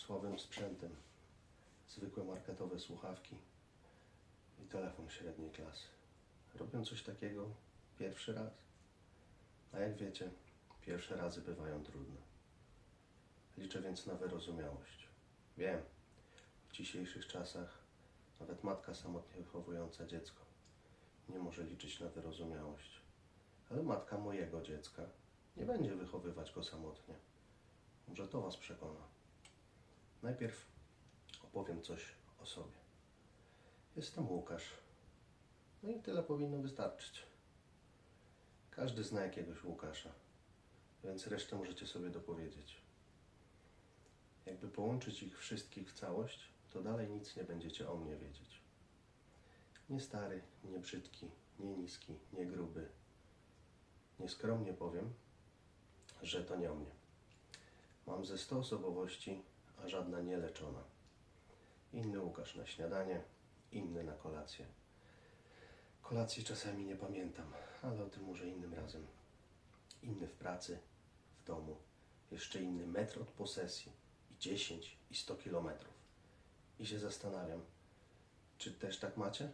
słabym sprzętem. Zwykłe marketowe słuchawki i telefon średniej klasy. Robią coś takiego pierwszy raz. A jak wiecie, pierwsze razy bywają trudne. Liczę więc na wyrozumiałość. Wiem, w dzisiejszych czasach nawet matka samotnie wychowująca dziecko nie może liczyć na wyrozumiałość. Ale matka mojego dziecka nie będzie wychowywać go samotnie. Może to Was przekona. Najpierw opowiem coś o sobie. Jestem Łukasz. No i tyle powinno wystarczyć. Każdy zna jakiegoś Łukasza, więc resztę możecie sobie dopowiedzieć. Jakby połączyć ich wszystkich w całość, to dalej nic nie będziecie o mnie wiedzieć. Nie stary, nie brzydki, nie niski, nie gruby. Nieskromnie powiem, że to nie o mnie. Mam ze 100 osobowości, a żadna nieleczona. Inny Łukasz na śniadanie, inny na kolację. Kolacji czasami nie pamiętam, ale o tym może innym razem. Inny w pracy, w domu, jeszcze inny metr od posesji i 10 i 100 kilometrów. I się zastanawiam, czy też tak macie?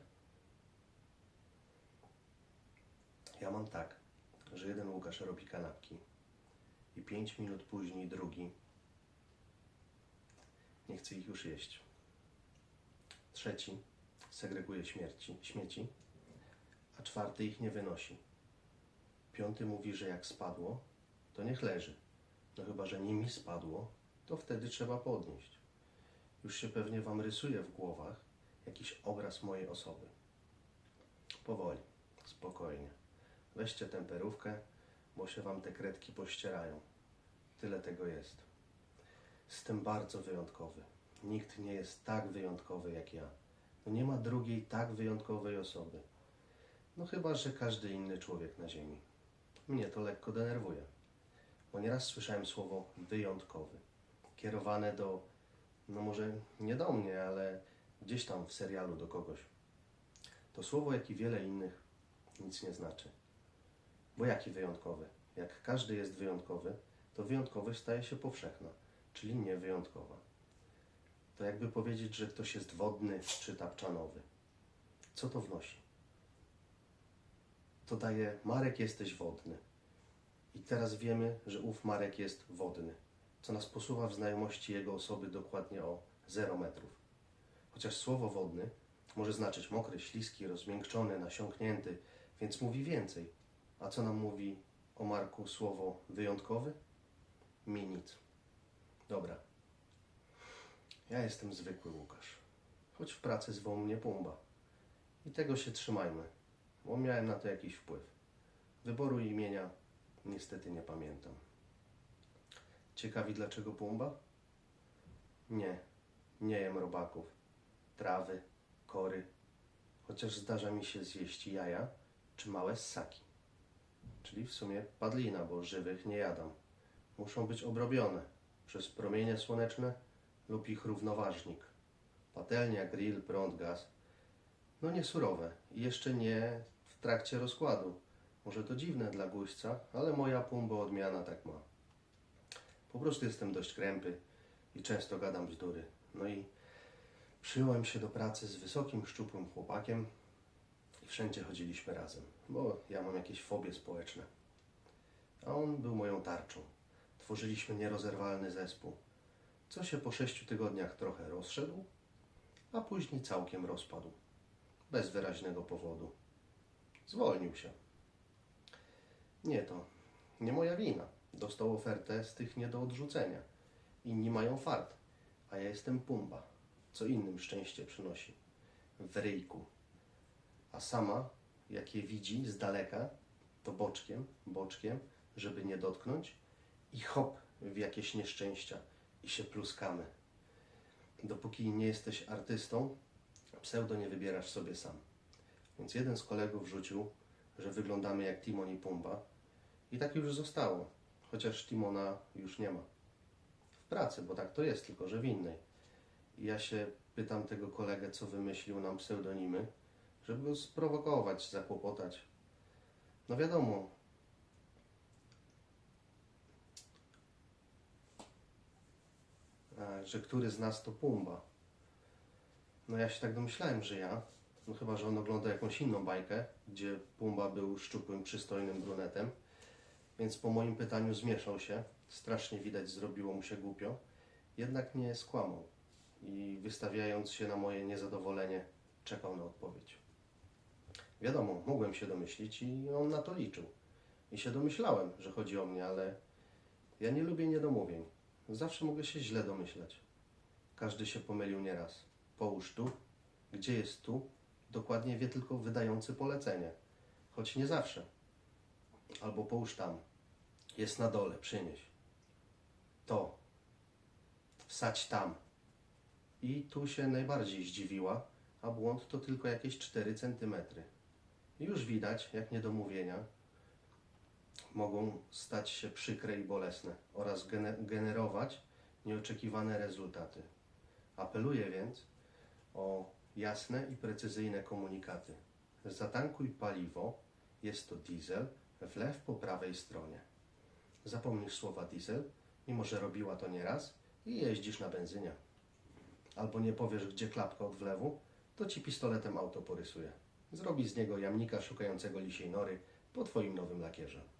Ja mam tak, że jeden Łukasz robi kanapki i pięć minut później drugi nie chce ich już jeść. Trzeci segreguje śmierci, śmieci, a czwarty ich nie wynosi. Piąty mówi, że jak spadło, to niech leży. No chyba, że nie mi spadło, to wtedy trzeba podnieść. Już się pewnie Wam rysuje w głowach jakiś obraz mojej osoby. Powoli, spokojnie. Weźcie temperówkę, bo się Wam te kredki pościerają. Tyle tego jest. Jestem bardzo wyjątkowy. Nikt nie jest tak wyjątkowy jak ja. No nie ma drugiej tak wyjątkowej osoby. No chyba, że każdy inny człowiek na Ziemi. Mnie to lekko denerwuje. Bo nieraz słyszałem słowo wyjątkowy. Kierowane do, no może nie do mnie, ale gdzieś tam w serialu do kogoś. To słowo, jak i wiele innych, nic nie znaczy. Bo jaki wyjątkowy? Jak każdy jest wyjątkowy, to wyjątkowość staje się powszechna, czyli niewyjątkowa. To jakby powiedzieć, że ktoś jest wodny czy tapczanowy. Co to wnosi? To daje Marek jesteś wodny. I teraz wiemy, że ów Marek jest wodny, co nas posuwa w znajomości jego osoby dokładnie o 0 metrów. Chociaż słowo wodny może znaczyć mokry, śliski, rozmiękczony, nasiąknięty, więc mówi więcej. A co nam mówi o Marku słowo wyjątkowy? Mi nic. Dobra. Ja jestem zwykły Łukasz. Choć w pracy zwą mnie Pumba. I tego się trzymajmy, bo miałem na to jakiś wpływ. Wyboru imienia niestety nie pamiętam. Ciekawi dlaczego Pumba? Nie, nie jem robaków, trawy, kory, chociaż zdarza mi się zjeść jaja czy małe ssaki. Czyli w sumie padlina, bo żywych nie jadam. Muszą być obrobione przez promienie słoneczne lub ich równoważnik. Patelnia, grill, prąd, gaz. No nie surowe i jeszcze nie w trakcie rozkładu. Może to dziwne dla gościa, ale moja pumbo odmiana tak ma. Po prostu jestem dość krępy i często gadam bzdury. No i przyjąłem się do pracy z wysokim, szczupłym chłopakiem i wszędzie chodziliśmy razem, bo ja mam jakieś fobie społeczne. A on był moją tarczą. Tworzyliśmy nierozerwalny zespół, co się po sześciu tygodniach trochę rozszedł, a później całkiem rozpadł. Bez wyraźnego powodu. Zwolnił się. Nie to, nie moja wina. Dostał ofertę z tych nie do odrzucenia. Inni mają fart, a ja jestem pumba, co innym szczęście przynosi. W ryjku. A sama, jak je widzi z daleka, to boczkiem, boczkiem, żeby nie dotknąć i hop w jakieś nieszczęścia i się pluskamy. Dopóki nie jesteś artystą, pseudo nie wybierasz sobie sam. Więc jeden z kolegów rzucił, że wyglądamy jak Timon i Pumba i tak już zostało, chociaż Timona już nie ma. W pracy, bo tak to jest, tylko że w innej. I ja się pytam tego kolegę, co wymyślił nam pseudonimy, żeby go sprowokować, zakłopotać. No wiadomo, że który z nas to Pumba. No ja się tak domyślałem, że ja, no chyba, że on ogląda jakąś inną bajkę, gdzie Pumba był szczupłym, przystojnym brunetem, więc po moim pytaniu zmieszał się, strasznie widać zrobiło mu się głupio, jednak nie skłamał i wystawiając się na moje niezadowolenie, czekał na odpowiedź. Wiadomo, mogłem się domyślić i on na to liczył. I się domyślałem, że chodzi o mnie, ale ja nie lubię niedomówień. Zawsze mogę się źle domyślać. Każdy się pomylił nieraz. Połóż tu, gdzie jest tu, dokładnie wie tylko wydający polecenie. Choć nie zawsze. Albo połóż tam. Jest na dole, przynieś. To. Wsadź tam. I tu się najbardziej zdziwiła, a błąd to tylko jakieś 4 centymetry. Już widać, jak niedomówienia mogą stać się przykre i bolesne oraz gene- generować nieoczekiwane rezultaty. Apeluję więc o jasne i precyzyjne komunikaty. Zatankuj paliwo, jest to diesel, wlew po prawej stronie. Zapomnisz słowa diesel, mimo że robiła to nieraz i jeździsz na benzynie. Albo nie powiesz, gdzie klapka od wlewu, to ci pistoletem auto porysuje. Zrobi z niego jamnika szukającego lisiej nory po twoim nowym lakierze.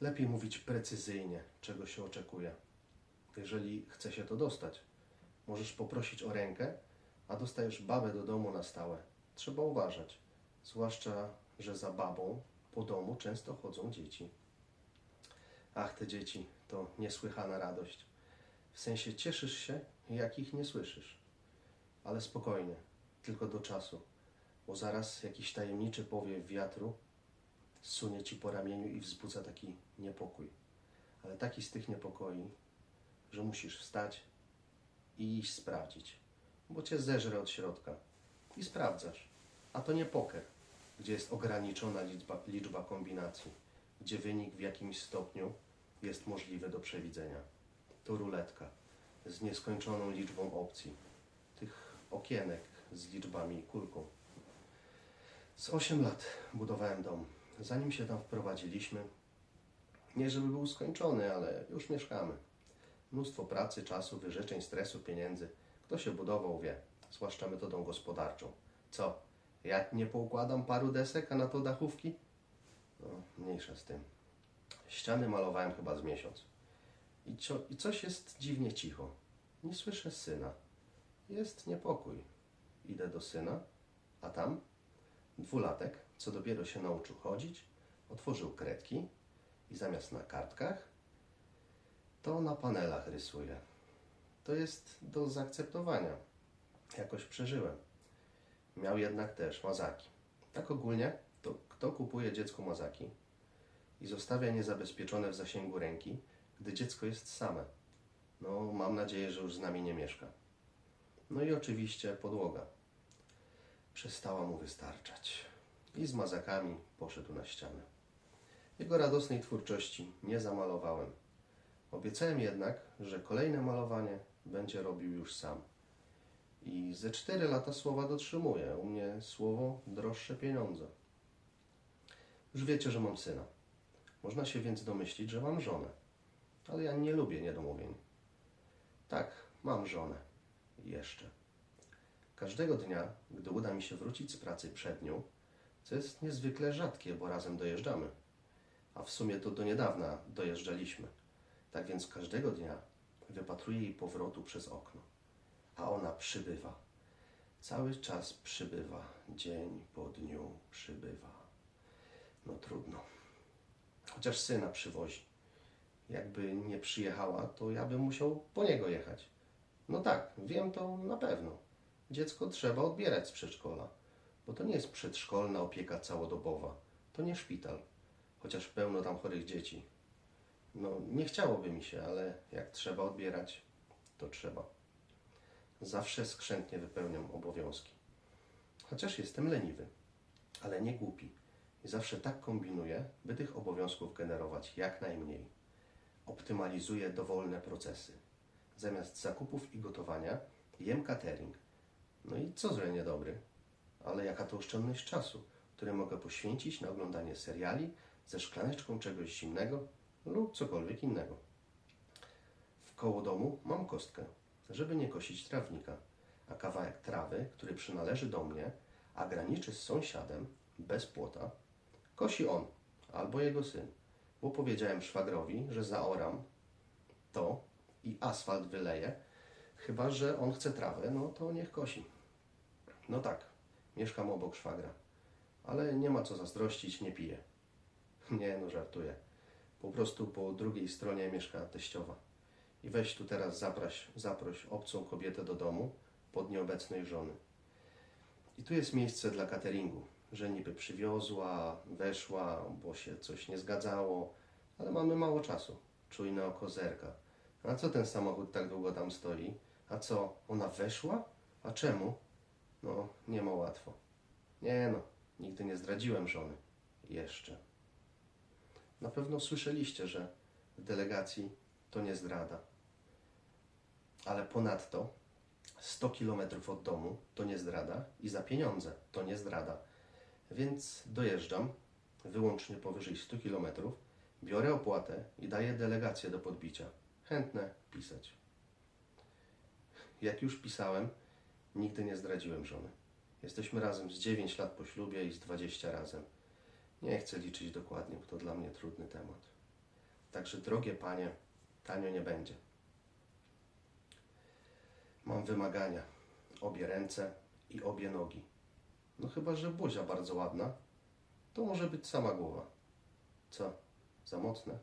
Lepiej mówić precyzyjnie, czego się oczekuje. Jeżeli chce się to dostać, możesz poprosić o rękę, a dostajesz babę do domu na stałe. Trzeba uważać, zwłaszcza, że za babą po domu często chodzą dzieci. Ach, te dzieci to niesłychana radość. W sensie cieszysz się, jak ich nie słyszysz. Ale spokojnie, tylko do czasu, bo zaraz jakiś tajemniczy powiew wiatru sunie ci po ramieniu i wzbudza taki niepokój. Ale taki z tych niepokoi, że musisz wstać i iść sprawdzić, bo cię zeżre od środka. I sprawdzasz. A to nie poker, gdzie jest ograniczona liczba, liczba kombinacji, gdzie wynik w jakimś stopniu jest możliwy do przewidzenia. To ruletka z nieskończoną liczbą opcji, tych okienek z liczbami i kulką. Z 8 lat budowałem dom. Zanim się tam wprowadziliśmy, nie żeby był skończony, ale już mieszkamy. Mnóstwo pracy, czasu, wyrzeczeń, stresu, pieniędzy. Kto się budował, wie, zwłaszcza metodą gospodarczą. Co? Ja nie poukładam paru desek, a na to dachówki? No, mniejsza z tym. Ściany malowałem chyba z miesiąc. I, cio, I coś jest dziwnie cicho. Nie słyszę syna. Jest niepokój. Idę do syna, a tam dwulatek, co dopiero się nauczył chodzić, otworzył kredki i zamiast na kartkach, to na panelach rysuje. To jest do zaakceptowania. Jakoś przeżyłem. Miał jednak też mazaki. Tak ogólnie, to kto kupuje dziecku mazaki i zostawia niezabezpieczone w zasięgu ręki, gdy dziecko jest same? No, mam nadzieję, że już z nami nie mieszka. No i oczywiście podłoga. Przestała mu wystarczać. I z mazakami poszedł na ścianę. Jego radosnej twórczości nie zamalowałem. Obiecałem jednak, że kolejne malowanie będzie robił już sam. I ze cztery lata słowa dotrzymuję. U mnie słowo droższe pieniądze. Już wiecie, że mam syna. Można się więc domyślić, że mam żonę. Ale ja nie lubię niedomówień. Tak, mam żonę. Jeszcze. Każdego dnia, gdy uda mi się wrócić z pracy przed nią, co jest niezwykle rzadkie, bo razem dojeżdżamy. A w sumie to do niedawna dojeżdżaliśmy. Tak więc każdego dnia wypatruję jej powrotu przez okno. A ona przybywa. Cały czas przybywa. Dzień po dniu przybywa. No trudno. Chociaż syna przywozi. Jakby nie przyjechała, to ja bym musiał po niego jechać. No tak, wiem to na pewno. Dziecko trzeba odbierać z przedszkola, bo to nie jest przedszkolna opieka całodobowa. To nie szpital, chociaż pełno tam chorych dzieci. No, nie chciałoby mi się, ale jak trzeba odbierać, to trzeba. Zawsze skrzętnie wypełniam obowiązki. Chociaż jestem leniwy, ale nie głupi. I zawsze tak kombinuję, by tych obowiązków generować jak najmniej. Optymalizuję dowolne procesy. Zamiast zakupów i gotowania jem catering. No i co złe niedobry? Ale jaka to oszczędność czasu, który mogę poświęcić na oglądanie seriali ze szklaneczką czegoś zimnego lub cokolwiek innego. W koło domu mam kostkę, żeby nie kosić trawnika, a kawałek trawy, który przynależy do mnie, a graniczy z sąsiadem, bez płota, kosi on albo jego syn, bo powiedziałem szwagrowi, że zaoram to i asfalt wyleje, chyba że on chce trawę, no to niech kosi. No tak, mieszkam obok szwagra, ale nie ma co zazdrościć, nie piję. Nie, no żartuję. Po prostu po drugiej stronie mieszka teściowa. I weź tu teraz zaproś, zaproś obcą kobietę do domu pod nieobecnej żony. I tu jest miejsce dla cateringu, że niby przywiozła, weszła, bo się coś nie zgadzało, ale mamy mało czasu. Czujne oko zerka. A co ten samochód tak długo tam stoi? A co, ona weszła? A czemu? No, nie ma łatwo. Nie no, nigdy nie zdradziłem żony. Jeszcze. Na pewno słyszeliście, że w delegacji to nie zdrada. Ale ponadto 100 km od domu to nie zdrada i za pieniądze to nie zdrada. Więc dojeżdżam wyłącznie powyżej 100 km, biorę opłatę i daję delegację do podbicia. Chętne pisać. Jak już pisałem, nigdy nie zdradziłem żony. Jesteśmy razem z 9 lat po ślubie i z 20 razem. Nie chcę liczyć dokładnie, bo to dla mnie trudny temat. Także, drogie panie, tanio nie będzie. Mam wymagania. Obie ręce i obie nogi. No chyba, że buzia bardzo ładna, to może być sama głowa. Co? Za mocne?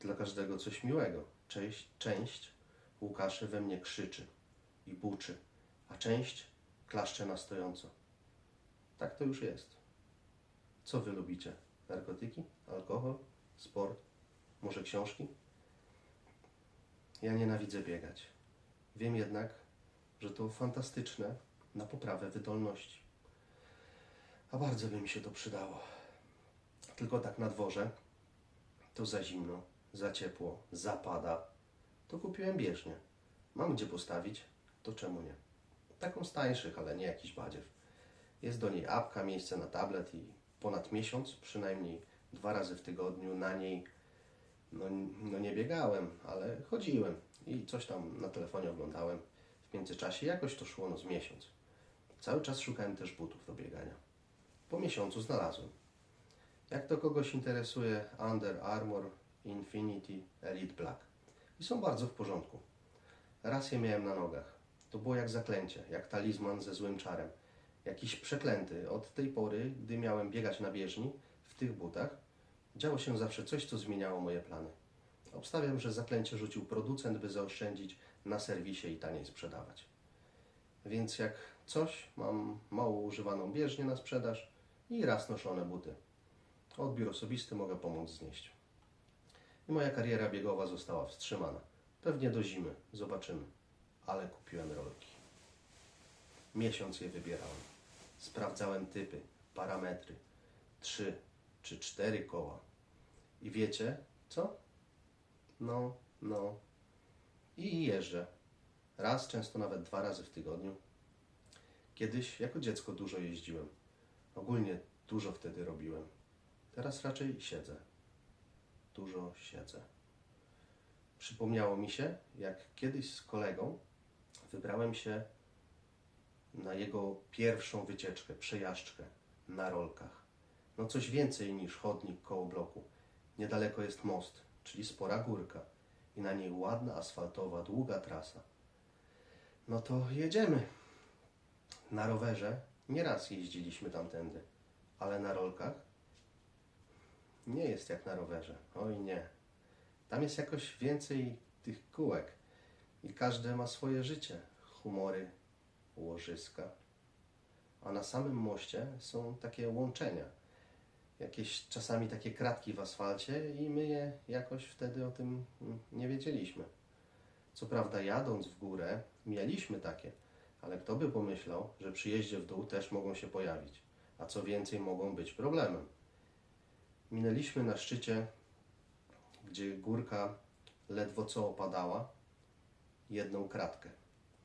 Dla każdego coś miłego. Część, część Łukaszy we mnie krzyczy i buczy, a część klaszcze na stojąco. Tak to już jest. Co wy lubicie? Narkotyki? Alkohol? Sport? Może książki? Ja nienawidzę biegać. Wiem jednak, że to fantastyczne na poprawę wydolności. A bardzo by mi się to przydało. Tylko tak na dworze to za zimno, za ciepło, zapada. To kupiłem bieżnię. Mam gdzie postawić, to czemu nie? Taką z tańszych, ale nie jakiś badziew. Jest do niej apka, miejsce na tablet i ponad miesiąc, przynajmniej dwa razy w tygodniu na niej, no, no nie biegałem, ale chodziłem i coś tam na telefonie oglądałem. W międzyczasie jakoś to szło no z miesiąc. Cały czas szukałem też butów do biegania. Po miesiącu znalazłem. Jak to kogoś interesuje, Under Armour Infinity Elite Black. I są bardzo w porządku. Raz je miałem na nogach. To było jak zaklęcie, jak talizman ze złym czarem. Jakiś przeklęty. Od tej pory, gdy miałem biegać na bieżni, w tych butach, działo się zawsze coś, co zmieniało moje plany. Obstawiam, że zaklęcie rzucił producent, by zaoszczędzić na serwisie i taniej sprzedawać. Więc jak coś, mam mało używaną bieżnię na sprzedaż i raz noszone buty. Odbiór osobisty mogę pomóc znieść. I moja kariera biegowa została wstrzymana. Pewnie do zimy, zobaczymy. Ale kupiłem rolki. Miesiąc je wybierałem. Sprawdzałem typy, parametry. Trzy czy cztery koła. I wiecie co? No, no. I jeżdżę. Raz, często nawet dwa razy w tygodniu. Kiedyś jako dziecko dużo jeździłem. Ogólnie dużo wtedy robiłem. Teraz raczej siedzę. Dużo siedzę. Przypomniało mi się, jak kiedyś z kolegą wybrałem się na jego pierwszą wycieczkę, przejażdżkę na rolkach. No coś więcej niż chodnik koło bloku. Niedaleko jest most, czyli spora górka i na niej ładna asfaltowa, długa trasa. No to jedziemy. Na rowerze nieraz jeździliśmy tamtędy, ale na rolkach nie jest jak na rowerze. Oj nie. Tam jest jakoś więcej tych kółek i każde ma swoje życie, humory, łożyska. A na samym moście są takie łączenia. Jakieś czasami takie kratki w asfalcie i my je jakoś wtedy o tym nie wiedzieliśmy. Co prawda jadąc w górę mieliśmy takie, ale kto by pomyślał, że przy jeździe w dół też mogą się pojawić, a co więcej mogą być problemem. Minęliśmy na szczycie, gdzie górka ledwo co opadała, jedną kratkę.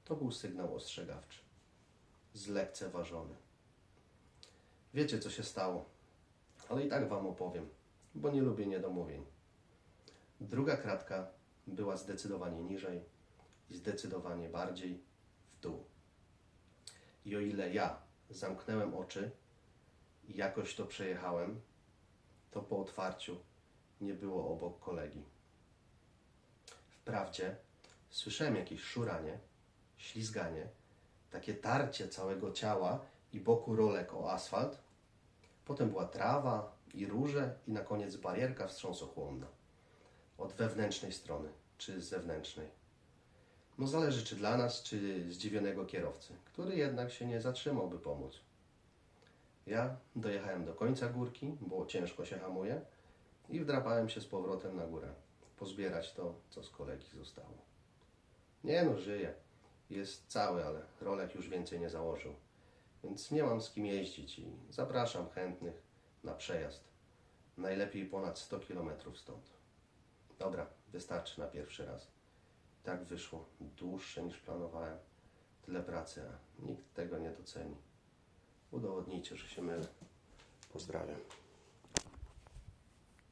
To był sygnał ostrzegawczy. Zlekceważony. Wiecie, co się stało, ale i tak Wam opowiem, bo nie lubię niedomówień. Druga kratka była zdecydowanie niżej i zdecydowanie bardziej w dół. I o ile ja zamknąłem oczy i jakoś to przejechałem, to po otwarciu nie było obok kolegi. Wprawdzie słyszałem jakieś szuranie, ślizganie, takie tarcie całego ciała i boku rolek o asfalt. Potem była trawa i róże i na koniec barierka wstrząsochłonna. Od wewnętrznej strony czy z zewnętrznej. No zależy czy dla nas, czy zdziwionego kierowcy, który jednak się nie zatrzymał, by pomóc. Ja dojechałem do końca górki, bo ciężko się hamuje i wdrapałem się z powrotem na górę. Pozbierać to, co z kolegi zostało. Nie no, żyje. Jest cały, ale rolek już więcej nie założył. Więc nie mam z kim jeździć i zapraszam chętnych na przejazd. Najlepiej ponad 100 km stąd. Dobra, wystarczy na pierwszy raz. Tak wyszło. Dłuższe niż planowałem. Tyle pracy, a nikt tego nie doceni. Udowodnijcie, że się mylę. Pozdrawiam.